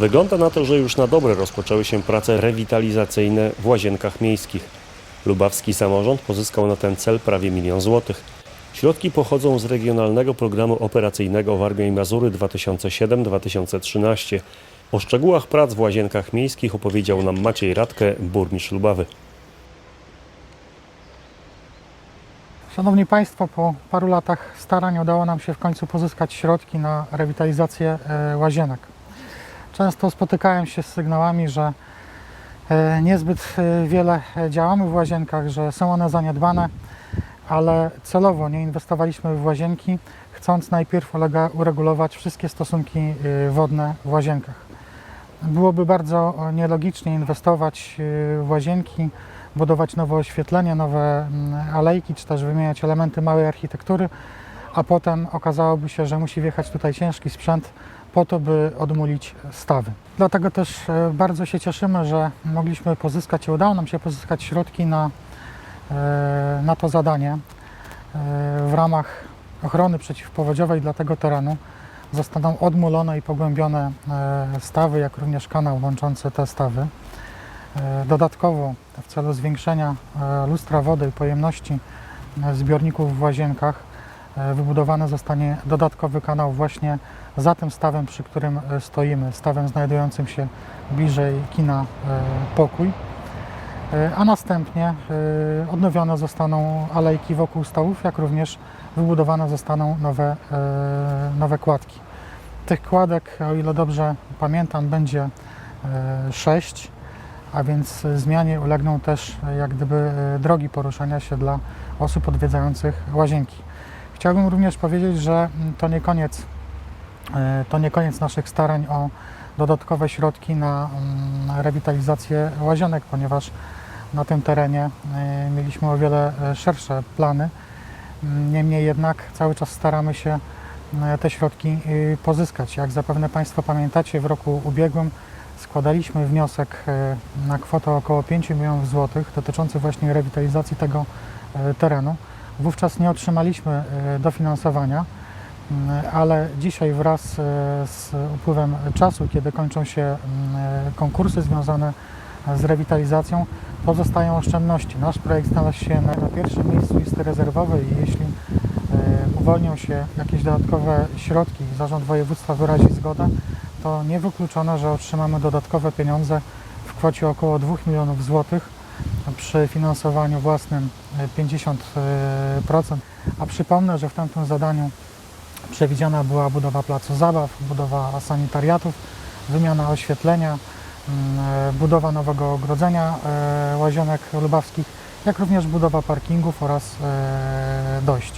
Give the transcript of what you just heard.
Wygląda na to, że już na dobre rozpoczęły się prace rewitalizacyjne w łazienkach miejskich. Lubawski samorząd pozyskał na ten cel prawie milion złotych. Środki pochodzą z Regionalnego Programu Operacyjnego Warmia i Mazury 2007-2013. O szczegółach prac w łazienkach miejskich opowiedział nam Maciej Radke, burmistrz Lubawy. Szanowni Państwo, po paru latach starań udało nam się w końcu pozyskać środki na rewitalizację e, łazienek. Często spotykałem się z sygnałami, że e, niezbyt e, wiele e, działamy w łazienkach, że są one zaniedbane, ale celowo nie inwestowaliśmy w łazienki, chcąc najpierw uregulować wszystkie stosunki wodne w łazienkach. Byłoby bardzo nielogicznie inwestować w łazienki, budować nowe oświetlenie, nowe mm, alejki, czy też wymieniać elementy małej architektury, a potem okazałoby się, że musi wjechać tutaj ciężki sprzęt po to, by odmulić stawy. Dlatego też e, bardzo się cieszymy, że mogliśmy pozyskać udało nam się pozyskać środki na, e, na to zadanie. E, W ramach ochrony przeciwpowodziowej dla tego terenu zostaną odmulone i pogłębione stawy, jak również kanał łączący te stawy. Dodatkowo w celu zwiększenia lustra wody i pojemności zbiorników w łazienkach wybudowany zostanie dodatkowy kanał właśnie za tym stawem, przy którym e, stoimy, stawem znajdującym się bliżej kina e, Pokój. E, A następnie e, odnowione zostaną alejki wokół stałów, jak również wybudowane zostaną nowe, e, nowe kładki. Tych kładek, o ile dobrze pamiętam, będzie e, sześć a więc zmianie ulegną też e, jak gdyby e, drogi poruszania się dla osób odwiedzających łazienki. Chciałbym również powiedzieć, że to nie koniec, e, to nie koniec naszych starań o dodatkowe środki na mm, rewitalizację łazienek, ponieważ na tym terenie e, mieliśmy o wiele e, szersze plany. Mm, Niemniej jednak cały czas staramy się te środki pozyskać. Jak zapewne Państwo pamiętacie, w roku ubiegłym składaliśmy wniosek na kwotę około 5 milionów złotych dotyczący właśnie rewitalizacji tego terenu. Wówczas nie otrzymaliśmy e, dofinansowania, ale dzisiaj wraz e, z upływem czasu, kiedy kończą się e, konkursy związane z rewitalizacją, pozostają oszczędności. Nasz projekt znalazł się na, pierwszym miejscu listy rezerwowej i jeśli uwolnią się jakieś dodatkowe środki, zarząd województwa wyrazi zgodę, to niewykluczone, że otrzymamy dodatkowe pieniądze w kwocie około 2 milionów złotych przy finansowaniu własnym e, 50%. A przypomnę, że w tamtym zadaniu przewidziana była budowa placu zabaw, budowa sanitariatów, wymiana oświetlenia, mm, e, budowa nowego ogrodzenia e, łazienek lubawskich, jak również budowa parkingów oraz e, dojść.